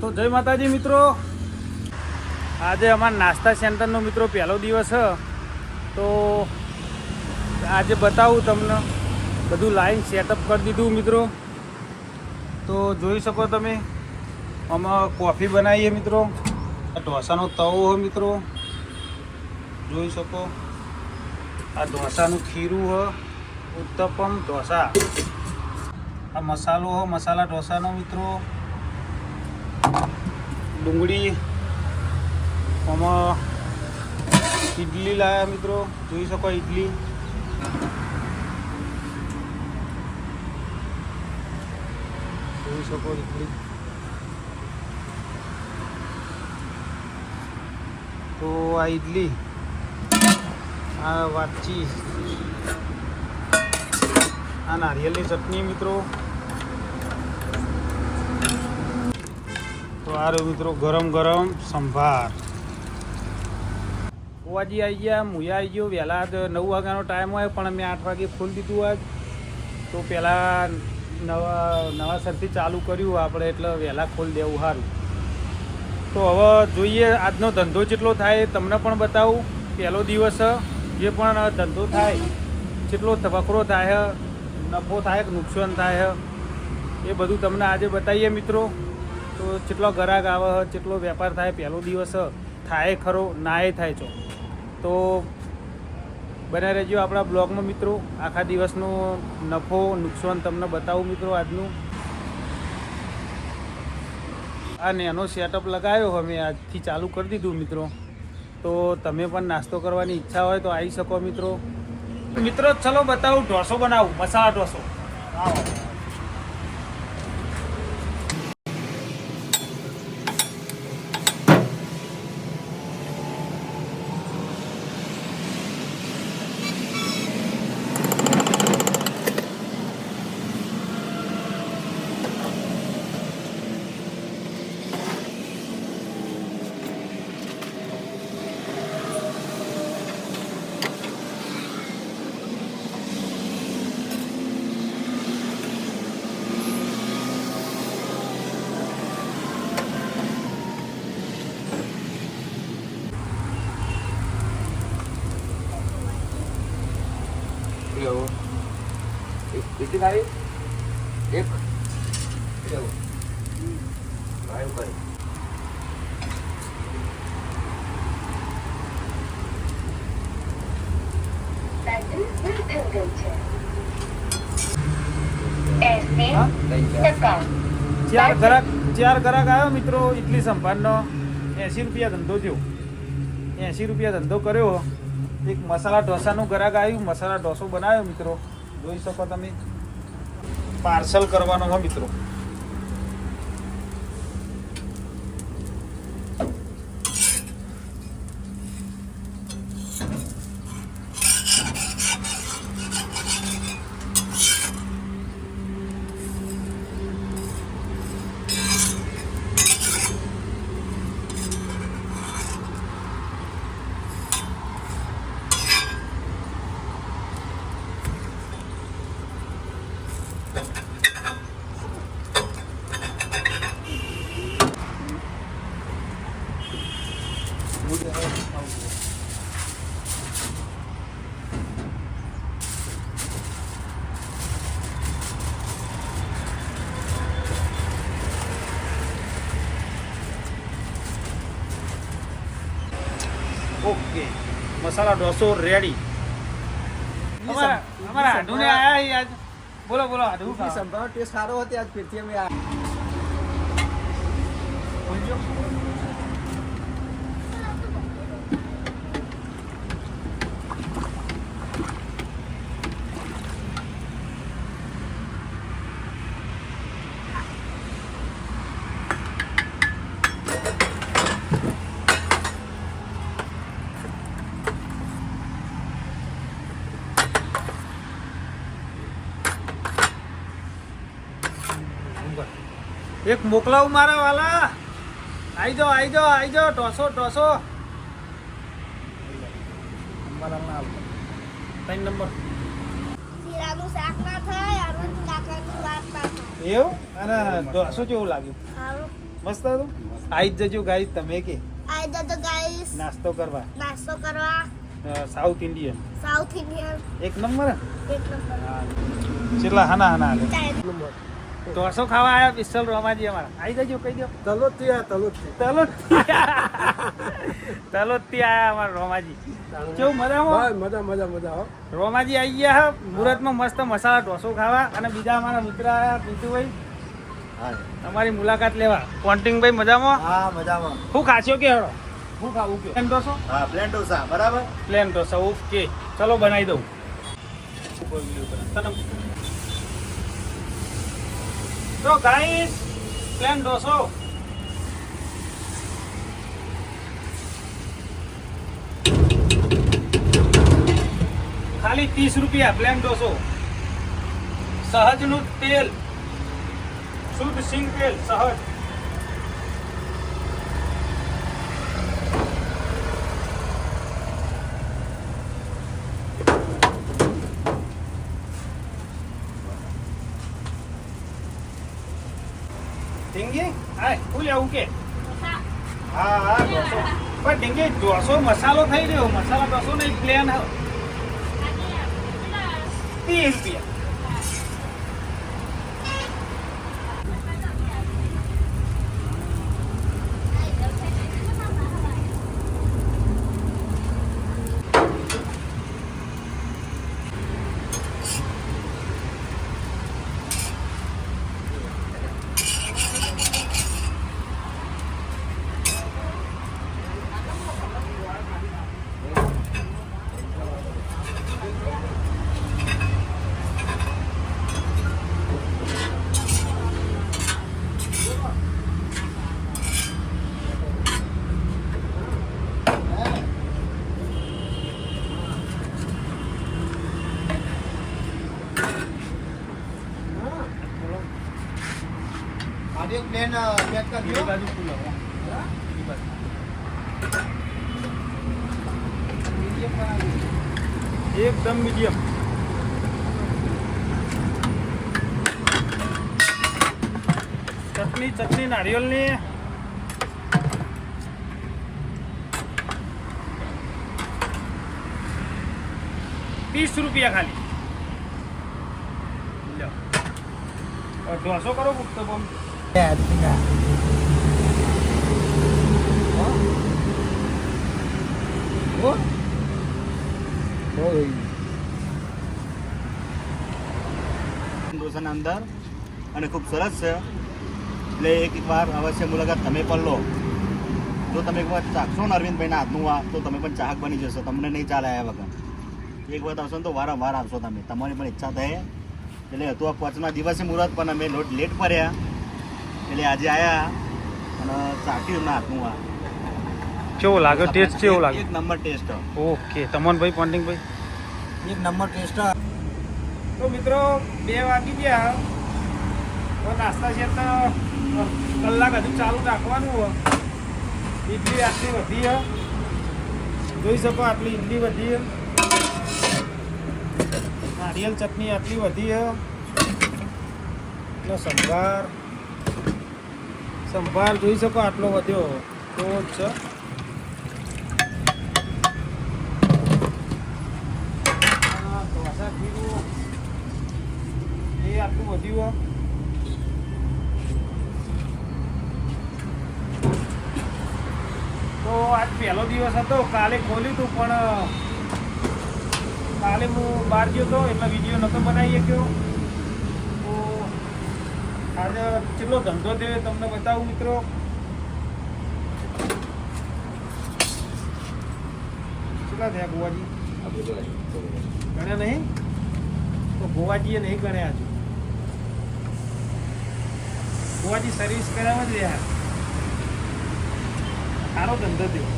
તો જય માતાજી મિત્રો. આજે અમારા નાસ્તા સેન્ટરનો મિત્રો પહેલો દિવસ છે તો આજે બતાવું તમને. બધું લાઈન સેટઅપ કરી દીધું મિત્રો. તો જોઈ શકો તમે. આમાં કોફી બનાવીએ મિત્રો. ઢોસાનો તવો હોય મિત્રો. જોઈ શકો. આ ઢોસાનું ખીરું હ. ઉત્તપમ ઢોસા. આ મસાલો હો, મસાલા ઢોસાનો મિત્રો. ડુંગળી, આમાં ઇડલી લાયા મિત્રો, જોઈ શકો ઇડલી જોઈ શકો ઇડલી તો આ ઇડલી આ વાતચી આ નારિયેલની ચટણી મિત્રો. તો આ રહ્યો મિત્રો ગરમ ગરમ સંભાર. ઓવાજી આવી ગયા મુયા આવી ગયો, વહેલા જ નવ વાગ્યાનો ટાઈમ હોય, પણ મેં આઠ વાગે ખોલી દીધું આજ. તો પહેલાં નવા નવાસરથી ચાલુ કર્યું આપણે, એટલે વહેલા ખોલી દેવું સારું તો હવે જોઈએ, આજનો ધંધો જેટલો થાય, તમને પણ બતાવું. પહેલો દિવસ, જે પણ ધંધો થાય, જેટલો વકરો થાય, નફો થાય કે નુકસાન થાય, એ બધું તમને આજે બતાવીએ મિત્રો. તો જેટલો ગ્રાહક આવે જેટલો વેપાર થાય, પહેલો દિવસ થાય ખરો નાય થાય છો તો બને રહેજો આપણા બ્લોગમાં મિત્રો. આખા દિવસનો નફો, નુકસાન તમને બતાવું મિત્રો આજનું. આ નેનો સેટઅપ લગાવ્યો અમે આજથી ચાલુ કરી દીધું મિત્રો. તો તમે પણ નાસ્તો કરવાની ઈચ્છા હોય તો આવી શકો મિત્રો. મિત્રો, ચલો બતાવું, ઢોસો બનાવું, મસાલા ઢોસો. આવો એવું કેટલી ખાવી એક એવું ભાઈ કરી ચાર ગ્રાહક ચાર ગ્રાહક આવ્યો મિત્રો ઇડલી સંભારનો. એંસી રૂપિયા ધંધો થયો. એંસી રૂપિયા ધંધો કર્યો. એક મસાલા ઢોસાનું ગ્રાહક આવ્યું મસાલા ઢોસો બનાવ્યો મિત્રો. જોઈ શકો તમે. પાર્સલ કરવાનો હો મિત્રો. ઓકે. મસાલા ઢોસો રેડી અમારા અમારા આઢુને આયા આજ. બોલો બોલો આઢુ ટેસ્ટ સારો હતો આજ ફેરથી અમે આ બોલજો. એક મોકલાવું મારા વાલા. આઈ જાઓ આઈ જાઓ આઈ જાઓ ટોસો ટોસો. ત્રણ નંબર. એવું? અને ઢોસો કેવું લાગ્યું? મસ્ત હતું? આઈ જજો ગાઈસ તમે કે? આજે તો ગાઈસ. નાસ્તો કરવા. નાસ્તો કરવા. South Indian. South Indian. એક નંબર? હે? એક નંબર. કેટલા? હાના હાના. ચાઇનીઝ ઢોસો ખાવા આવ્યા પિસ્તલ રોમાજી અમારા. આવી જજો કહી દો. તલોદથી આવ્યા તલોદથી. તલોદ તલોદથી આયા અમારા રોમાજી. કેવું મજામાં? બસ મજા મજા મજા હો. રોમાજી આવી ગયા હા. મુહૂર્તમાં મસ્ત મસાલા ઢોસો ખાવા. અને બીજા અમારા મિત્ર આયા બીજુભાઈ તમારી મુલાકાત લેવા. પોન્ટિંગભાઈ મજામાં? હા મજામાં. હું ખાસ્યો કે હળો? હું ખાવું કે? પ્લેન ઢોસો? હા પ્લેન ઢોસા. બરાબર? પ્લેન ઢોસો ઓકે. ચલો બનાવી દઉં. તો ગાઈસ પ્લેન ડોસો ખાલી ત્રીસ રૂપિયા પ્લેન ડોસો સહજનું તેલ, શુદ્ધ સિંગ તેલ, સહજ ઢીંગી હા શું લેવું કે? હા હા ઢોસો પણ કે ઢોસો મસાલો થઈ રહ્યો મસાલા ઢોસો નહીં પ્લેન ત્રીસ રૂપિયા. એકદમ મીડિયમ. ચટણી ચટણી નારિયેલની. ત્રીસ રૂપિયા ખાલી લ્યો. હવે ઢોસો કરો પુખ્તો બમ ઢોસાના અંદર અને ખૂબ સરસ છે. એટલે એક વાર અવશ્ય મુલાકાત તમે પણ લો. જો તમે એક વાર ચાખશો ને અરવિંદભાઈના હાથનું આ તો તમે પણ ચાહક બની જશો. તમને નહીં ચાલે આવ્યા વગર. એક વાર આવશો ને તો વારંવાર આવશો તમે. તમારી પણ ઈચ્છા થાય એટલે હતું આ પાંચમા દિવસે મુહૂર્ત પણ અમે લોટ લેટ ભર્યા. એટલે આજે આવ્યા અને ચાખ્યું ના હાથનું આ. કેવો લાગે ટેસ્ટ કેવો લાગે એક નંબર ટેસ્ટ. ઓકે તમનભાઈ પોન્ટિંગભાઈ? એક નંબર ટેસ્ટ. તો મિત્રો બે વાગી ગયા. તો નાસ્તા છે તો કલાક હજુ ચાલુ રાખવાનું હોય. ઇડલી આટલી વધી હે. જોઈ શકો આટલી ઇડલી વધી હે. નારિયેલ ચટણી આટલી વધી હે. સંભાર સંભાર જોઈ શકો આટલો વધ્યો. તો જ છે. એ આટલું વધ્યું. તો આજ પહેલો દિવસ હતો. કાલે ખોલ્યું હતું પણ કાલે હું બહાર ગયો હતો એટલે વીડિયો નહોતો બનાવી શક્યો તો આજે કેટલો ધંધો થયો તમને બતાવું મિત્રો. કેટલા થયા ગોવાજી ગણ્યા નહીં? તો ગોવાજીએ નહીં ગણ્યા હજુ. ગોવાજી સર્વિસ કર્યા જ રહ્યા. સારો ધંધો થયો.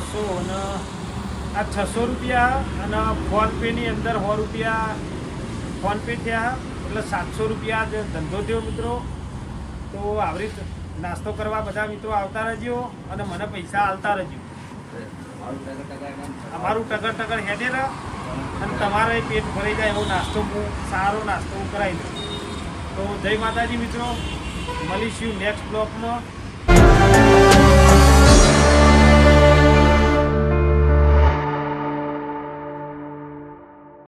છસો અને આ છસો રૂપિયા અને ફોનપેની અંદર સો રૂપિયા ફોનપે થયા, એટલે સાતસો રૂપિયા જ ધંધો થયો મિત્રો. તો આવરી નાસ્તો કરવા બધા મિત્રો આવતા રહેજો અને મને પૈસા આવતા રહેજો. અમારું ટગર ટગર હેડે રહે અને તમારે પેટ ભરાઈ જાય એવો નાસ્તો હું, સારો નાસ્તો કરાવી દઉં. તો જય માતાજી મિત્રો. મળીશું નેક્સ્ટ બ્લોકમાં